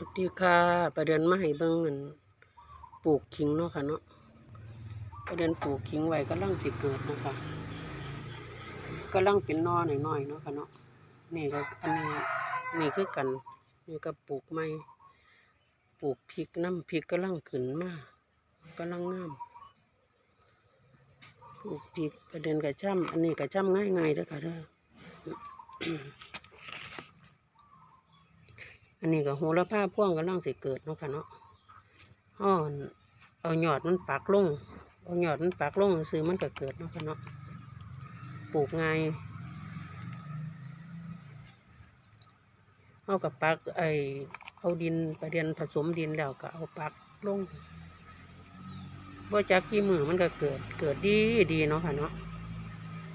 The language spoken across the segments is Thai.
สวัสดีค่ะประเด็นมาให้เบิ่งอันปลูกขิงเนาะค่ะเนาะประเด็นปลูกขิงไว้กำลังสิเกิดนะคะกำลังเป็นนอหน่อยๆเนาะค่ะเนาะนี่ก็อันนี้นี่คือกันนี่ก็ปลูกใหม่ปลูกพริกน้ำพริกกำลังขึ้นมากำลังงามปลูกพริกประเด็นกระช่ำอันนี้กระช่ำง่ายๆเด้อค่ะเด้อ อันนี้ก็โหระพาพ่วงกำลังสิเกิดเนาะค่ะเนาะอ้อนเอาหยอดมันปักลงเอาหยอดมันปักลงซื้อมันก็เกิดเนาะค่ะเนาะปลูกง่ายเอากับปักไอเอาดินไปเรียนผสมดินแล้วก็เอาปักลงว่าจากกี่มือมันก็เกิดเกิดดีดีเนาะค่ะเนาะ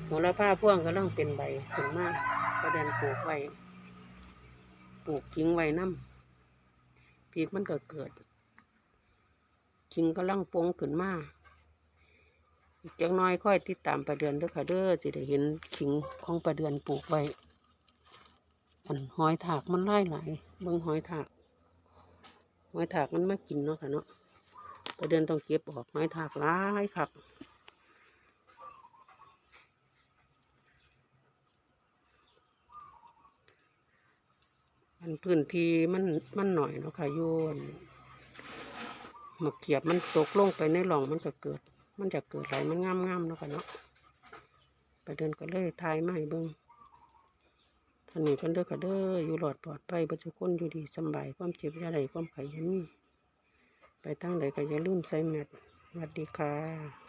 โหระพาพ่วงกำลังเป็นใบขึ้นมากประเด็นปลูกไว้ ปลูกทิ้งไว้น้ำพีกมันก็เกิดขิงก็ลังโปงขึ้นมาอีกจักหน้อยค่อยติดตามประเดือนเด้อค่ะเด้อสิได้เห็นขิงของประเดือนปลูกไว้อันหอยถากมันไล่หลายเบิ่งหอยถาก หอยถากมันมากินเนาะค่ะเนาะประเดือนต้องเก็บออกหอยถากหลายคัก อันพื้นที่มันมันหน่อยเนาะค่ะโยนหมกเขียบมันตกลงไปในหล่องมันก็เกิด มันจะเกิดไหลมันงามงามๆเนาะค่ะเนาะไปเดินก็เลยทายมาให้เบิ่งท่านนี้กันเด้อค่ะเด้ออยู่หลอดปลอดภัยประชาชนอยู่ดีสบายความเจ็บอยาใดความไข่ยังมีไปทางใดก็อย่าลืมใส่แมสสวัสดีค่ะ